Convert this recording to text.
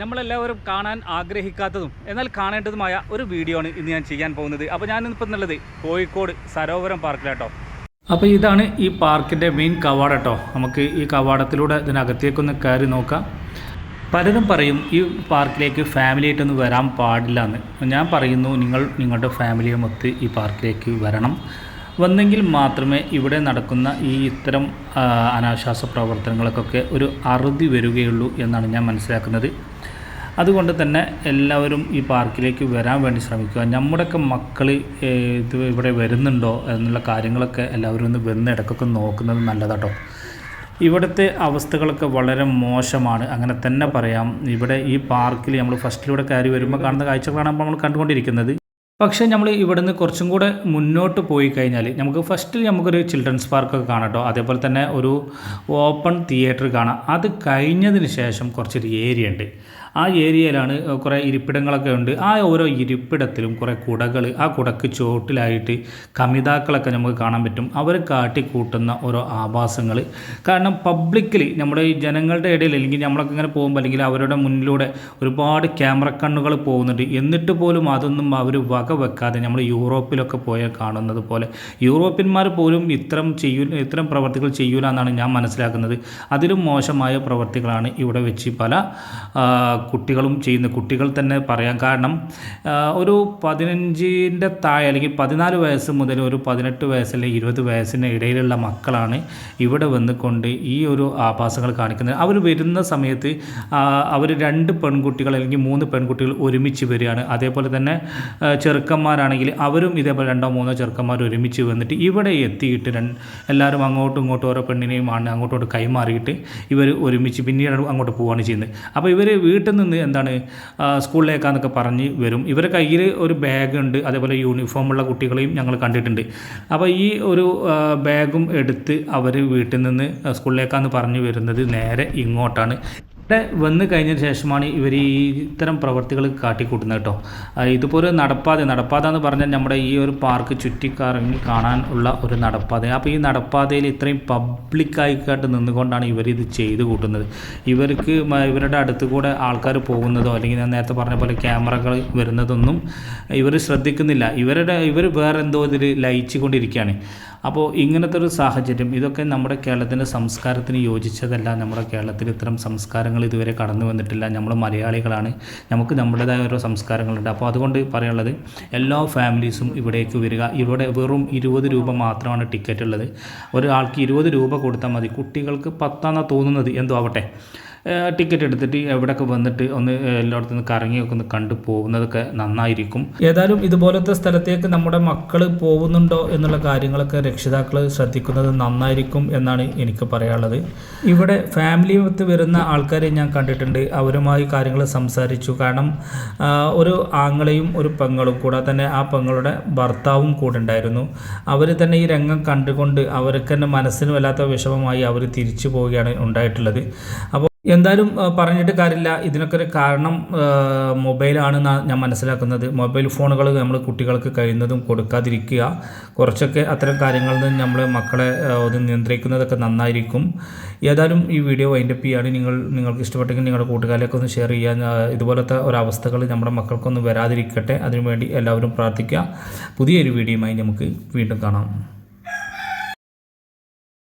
നമ്മളെല്ലാവരും കാണാൻ ആഗ്രഹിക്കാത്തതും എന്നാൽ കാണേണ്ടതുമായ ഒരു വീഡിയോ ആണ് ഇന്ന് ഞാൻ ചെയ്യാൻ പോകുന്നത്. അപ്പോൾ ഞാൻ എന്നുള്ളത് കോഴിക്കോട് സരോവരം പാർക്കിലാട്ടോ. അപ്പോൾ ഇതാണ് ഈ പാർക്കിന്റെ മെയിൻ കവാടം കേട്ടോ നമുക്ക് ഈ കവാടത്തിലൂടെ ഇതിനകത്തേക്കൊന്ന് കയറി നോക്കാം. പലരും പറയും ഈ പാർക്കിലേക്ക് ഫാമിലി ആയിട്ടൊന്നും വരാൻ പാടില്ല എന്ന്. ഞാൻ പറയുന്നു നിങ്ങൾ നിങ്ങളുടെ ഫാമിലിയെ മൊത്ത് ഈ പാർക്കിലേക്ക് വരണം. വന്നെങ്കിൽ മാത്രമേ ഇവിടെ നടക്കുന്ന ഈ ഇത്തരം അനാശ്വാസ പ്രവർത്തനങ്ങൾക്കൊക്കെ ഒരു അറുതി വരികയുള്ളൂ എന്നാണ് ഞാൻ മനസ്സിലാക്കുന്നത്. അതുകൊണ്ട് തന്നെ എല്ലാവരും ഈ പാർക്കിലേക്ക് വരാൻ വേണ്ടി ശ്രമിക്കുക. നമ്മുടെയൊക്കെ മക്കൾ ഇത് ഇവിടെ വരുന്നുണ്ടോ എന്നുള്ള കാര്യങ്ങളൊക്കെ എല്ലാവരും ഒന്ന് വന്ന് ഇടയ്ക്കൊക്കെ നോക്കുന്നത് നല്ലതാട്ടോ. ഇവിടുത്തെ അവസ്ഥകളൊക്കെ വളരെ മോശമാണ്. അങ്ങനെ തന്നെ പറയാം. ഇവിടെ ഈ പാർക്കിൽ നമ്മൾ ഫസ്റ്റിലൂടെ കയറി വരുമ്പോൾ കാണുന്ന കാഴ്ചകളാണ് നമ്മൾ കണ്ടുകൊണ്ടിരിക്കുന്നത്. പക്ഷേ നമ്മൾ ഇവിടുന്ന് കുറച്ചും കൂടെ മുന്നോട്ട് പോയി കഴിഞ്ഞാൽ നമുക്ക് ഫസ്റ്റിൽ നമുക്കൊരു ചിൽഡ്രൻസ് പാർക്കൊക്കെ കാണാം അതേപോലെ തന്നെ ഒരു ഓപ്പൺ തിയേറ്റർ കാണാം. അത് കഴിഞ്ഞതിന് ശേഷം കുറച്ചൊരു ഏരിയ ഉണ്ട്. ആ ഏരിയയിലാണ് കുറേ ഇരിപ്പിടങ്ങളൊക്കെ ഉണ്ട്. ആ ഓരോ ഇരിപ്പിടത്തിലും കുറേ കുടകൾ ആ കുടക്ക് ചുവട്ടിലായിട്ട് കമിതാക്കളൊക്കെ നമുക്ക് കാണാൻ പറ്റും. അവർ കാട്ടിക്കൂട്ടുന്ന ഓരോ ആഭാസങ്ങൾ കാരണം പബ്ലിക്കലി നമ്മുടെ ഈ ജനങ്ങളുടെ ഇടയിൽ അല്ലെങ്കിൽ നമ്മളൊക്കെ ഇങ്ങനെ പോകുമ്പോൾ അല്ലെങ്കിൽ അവരുടെ മുന്നിലൂടെ ഒരുപാട് ക്യാമറ കണ്ണുകൾ പോകുന്നുണ്ട്. എന്നിട്ട് പോലും അതൊന്നും അവർ വക വെക്കാതെ നമ്മൾ യൂറോപ്പിലൊക്കെ പോയാൽ കാണുന്നത് പോലെ യൂറോപ്യന്മാർ പോലും ഇത്തരം ചെയ്യൂ ഇത്തരം പ്രവർത്തികൾ ചെയ്യൂല എന്നാണ് ഞാൻ മനസ്സിലാക്കുന്നത്. അതിലും മോശമായ പ്രവർത്തികളാണ് ഇവിടെ വെച്ച് പല കുട്ടികളും ചെയ്യുന്ന കുട്ടികൾ തന്നെ പറയാം. കാരണം ഒരു പതിനഞ്ചിന്റെ താഴെ അല്ലെങ്കിൽ പതിനാല് വയസ്സ് മുതൽ ഒരു പതിനെട്ട് വയസ്സ് അല്ലെങ്കിൽ ഇരുപത് വയസ്സിന് ഇടയിലുള്ള മക്കളാണ് ഇവിടെ വന്നുകൊണ്ട് ഈ ഒരു ആഭാസങ്ങൾ കാണിക്കുന്നത്. അവർ വരുന്ന സമയത്ത് അവർ രണ്ട് പെൺകുട്ടികൾ അല്ലെങ്കിൽ മൂന്ന് പെൺകുട്ടികൾ ഒരുമിച്ച് വരികയാണ്. അതേപോലെ തന്നെ ചെറുക്കന്മാരാണെങ്കിൽ അവരും ഇതേപോലെ രണ്ടോ മൂന്നോ ചെറുക്കന്മാർ ഒരുമിച്ച് വന്നിട്ട് ഇവിടെ എത്തിയിട്ട് രണ്ട് എല്ലാവരും അങ്ങോട്ടും ഇങ്ങോട്ടും ഓരോ പെണ്ണിനെയും ആണ് അങ്ങോട്ടും ഇങ്ങോട്ടും കൈമാറിയിട്ട് ഇവർ ഒരുമിച്ച് പിന്നീട് അങ്ങോട്ട് പോവുകയാണ് ചെയ്യുന്നത്. അപ്പോൾ ഇവർ വീട്ടിൽ നിന്ന് എന്താണ് സ്കൂളിലേക്കാന്നൊക്കെ പറഞ്ഞ് വരും. ഇവരുടെ കയ്യിൽ ഒരു ബാഗ് ഉണ്ട് അതേപോലെ യൂണിഫോമുള്ള കുട്ടികളെയും ഞങ്ങൾ കണ്ടിട്ടുണ്ട്. അപ്പോൾ ഈ ഒരു ബാഗും എടുത്ത് അവർ വീട്ടിൽ നിന്ന് സ്കൂളിലേക്കാന്ന് പറഞ്ഞു വരുന്നത് നേരെ ഇങ്ങോട്ടാണ്. വന്നു കഴിഞ്ഞതിന് ശേഷമാണ് ഇവർ ഈ ഇത്തരം പ്രവർത്തികൾ കാട്ടിക്കൂട്ടുന്നത് കേട്ടോ. ഇതുപോലെ നടപ്പാത നടപ്പാത എന്ന് പറഞ്ഞാൽ നമ്മുടെ ഈ ഒരു പാർക്ക് ചുറ്റിക്കറങ്ങി കാണാൻ ഉള്ള ഒരു നടപ്പാത. അപ്പോൾ ഈ നടപ്പാതയിൽ ഇത്രയും പബ്ലിക്കായിക്കായിട്ട് നിന്നുകൊണ്ടാണ് ഇവർ ഇത് ചെയ്ത് കൂട്ടുന്നത്. ഇവർക്ക് ഇവരുടെ അടുത്ത് കൂടെ ആൾക്കാർ പോകുന്നതോ അല്ലെങ്കിൽ ഞാൻ നേരത്തെ പറഞ്ഞ പോലെ ക്യാമറകൾ വരുന്നതൊന്നും ഇവർ ശ്രദ്ധിക്കുന്നില്ല. ഇവരുടെ ഇവർ വേറെ എന്തോ ഇതിൽ ലയിച്ചു കൊണ്ടിരിക്കുകയാണ് അപ്പോൾ ഇങ്ങനത്തെ ഒരു സാഹചര്യം ഇതൊക്കെ നമ്മുടെ കേരളത്തിന്റെ സംസ്കാരത്തിന് യോജിച്ചതല്ല. നമ്മുടെ കേരളത്തിൽ ഇത്തരം സംസ്കാരങ്ങൾ ഇതുവരെ കടന്നു വന്നിട്ടില്ല. നമ്മൾ മലയാളികളാണ്. നമുക്ക് നമ്മുടേതായ ഓരോ സംസ്കാരങ്ങളുണ്ട്. അപ്പോൾ അതുകൊണ്ട് പറയാനുള്ളത് എല്ലാ ഫാമിലീസും ഇവിടേക്ക് വരിക. ഇവിടെ വെറും ഇരുപത് രൂപ മാത്രമാണ് ടിക്കറ്റ് ഉള്ളത്. ഒരാൾക്ക് ഇരുപത് രൂപ കൊടുത്താൽ മതി. കുട്ടികൾക്ക് പത്താന്നാണ് തോന്നുന്നത്. എന്തോ ആവട്ടെ. ടിക്കറ്റ് എടുത്തിട്ട് എവിടെയൊക്കെ വന്നിട്ട് ഒന്ന് എല്ലായിടത്തും നിന്ന് കറങ്ങിയൊക്കെ ഒന്ന് കണ്ടു പോകുന്നതൊക്കെ നന്നായിരിക്കും. ഏതായാലും ഇതുപോലത്തെ സ്ഥലത്തേക്ക് നമ്മുടെ മക്കൾ പോകുന്നുണ്ടോ എന്നുള്ള കാര്യങ്ങളൊക്കെ രക്ഷിതാക്കൾ ശ്രദ്ധിക്കുന്നത് നന്നായിരിക്കും എന്നാണ് എനിക്ക് പറയാനുള്ളത്. ഇവിടെ ഫാമിലി ഒത്ത് വരുന്ന ആൾക്കാരെ ഞാൻ കണ്ടിട്ടുണ്ട്. അവരുമായി കാര്യങ്ങൾ സംസാരിച്ചു. കാരണം ഒരു ആങ്ങളെയും ഒരു പെങ്ങളും കൂടാതെ തന്നെ ആ പെങ്ങളുടെ ഭർത്താവും കൂടെ ഉണ്ടായിരുന്നു. അവർ തന്നെ ഈ രംഗം കണ്ടുകൊണ്ട് അവർക്ക് തന്നെ മനസ്സിന് വല്ലാത്ത വിഷമമായി അവർ തിരിച്ചു പോവുകയാണ് ഉണ്ടായിട്ടുള്ളത്. അപ്പോൾ എന്തായാലും പറഞ്ഞിട്ട് കാര്യമില്ല. ഇതിനൊക്കെ ഒരു കാരണം മൊബൈലാണ് ഞാൻ മനസ്സിലാക്കുന്നത്. മൊബൈൽ ഫോണുകൾ നമ്മൾ കുട്ടികൾക്ക് കഴിയുന്നതും കൊടുക്കാതിരിക്കുക. കുറച്ചൊക്കെ അത്തരം കാര്യങ്ങളിൽ നിന്ന് നമ്മൾ മക്കളെ ഒന്ന് നിയന്ത്രിക്കുന്നതൊക്കെ നന്നായിരിക്കും. ഏതായാലും ഈ വീഡിയോ വൈൻഡ് അപ്പ് ചെയ്യാണ്. നിങ്ങൾ നിങ്ങൾക്ക് ഇഷ്ടപ്പെട്ടെങ്കിൽ നിങ്ങളുടെ കൂട്ടുകാരിലേക്ക് ഒന്ന് ഷെയർ ചെയ്യാൻ ഇതുപോലത്തെ ഒരവസ്ഥകൾ നമ്മുടെ മക്കൾക്കൊന്നും വരാതിരിക്കട്ടെ. അതിനുവേണ്ടി എല്ലാവരും പ്രാർത്ഥിക്കുക. പുതിയൊരു വീഡിയോയുമായി നമുക്ക് വീണ്ടും കാണാം.